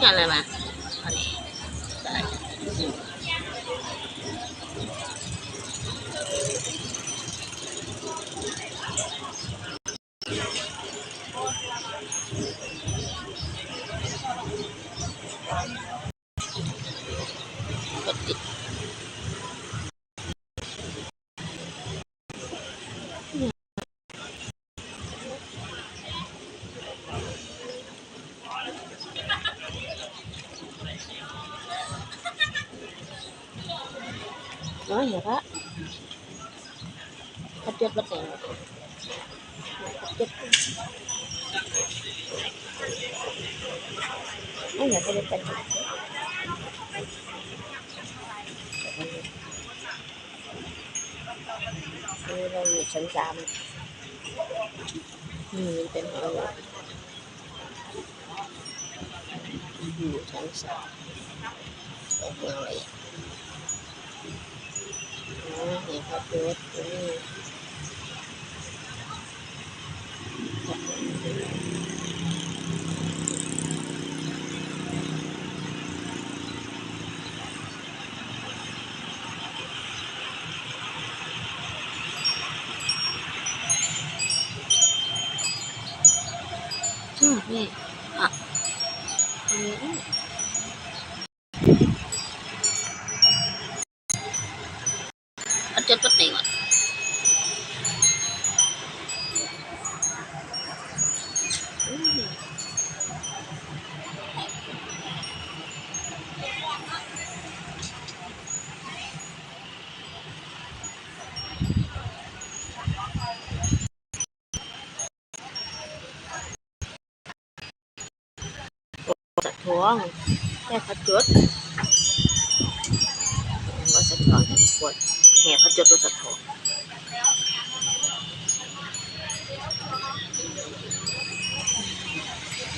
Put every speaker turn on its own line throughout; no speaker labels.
下来吧 น้อยเหรอพระขับเจ็ดบัดไหนขับเจ็ดไม่อยากไปเล่นกันนี่เราอยู่ชั้นสามนี่เป็นเราอยู่ชั้นสามเป็นเมืองอะไร って思ってそうね。あ、これ。good birthday one. thuận cái phải trượt và sẽ chọn เจ็ดปัดไหนก่อนอืมสะท้องแค่พัดจุดว่าสะเห็นปวดแห่พัดจุดว่าสะท้อง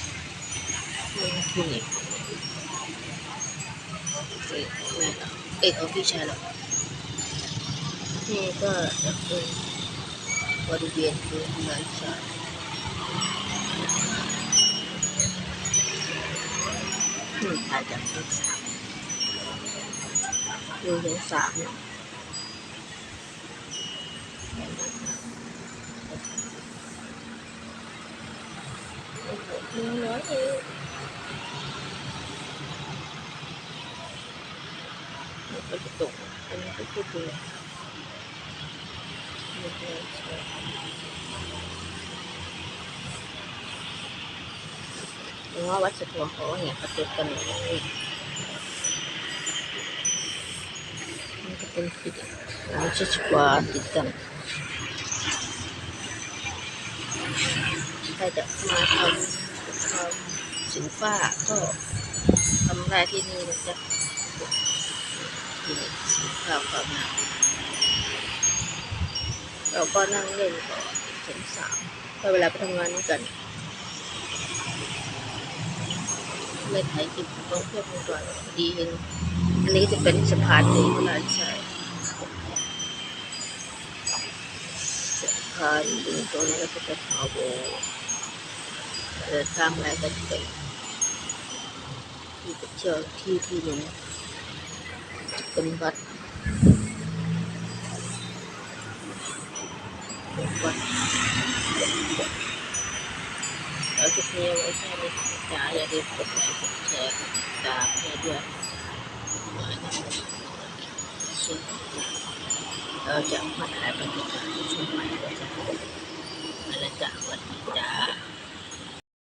นี่คือนี่เอ้ยแม่เอ้ยของพี่ชายเหรอนี่ก็เป็นบริเวณคือร้านชาอืมถ่ายจากชั้นส ดูชั้นสามเนี่ยหนึ่งร้อยเองมันก็จะตกอันนี้ก็คือตัวหนึ่งร้อยสองหรือว่าวัดสะทวงเขาเนี่ยเขาติดกันอย่างนี้มันจะเป็น ติดไม่ใช่สกวาติดกันใครจะมาทำทำสินฟ้าก็ทำได้ที่นี่นะจ๊ะสินฟ้าความงามเราก็นั่งเล่นก่อนชั้นสามก็เวลาไปทำงานกันเล่นไทยกินต้องเพื่อนมือก่อนดีเห็นอันนี้จะเป็นสะพานในชายสะพานดึงตรงนี้แล้วก็จะหาโบเดินทางไปก็จะไปที่ไปเที่ยวที่ที่หนึ่งเป็นวัดเป็นวัดแล้วคลิปนี้เอาไว้ దీంతో lại సాంబ్లా కట్టాయి thì cũng chờ khi thì mình cần vật động vật ở tiếp theo ở sau đây trả ra đi cũng lại cũng sẽ trả về được เราจะมาถ่ายบรรยากาศในช่วงใหม่ก็จะมาแล้วจ้าศวันนี้จ้า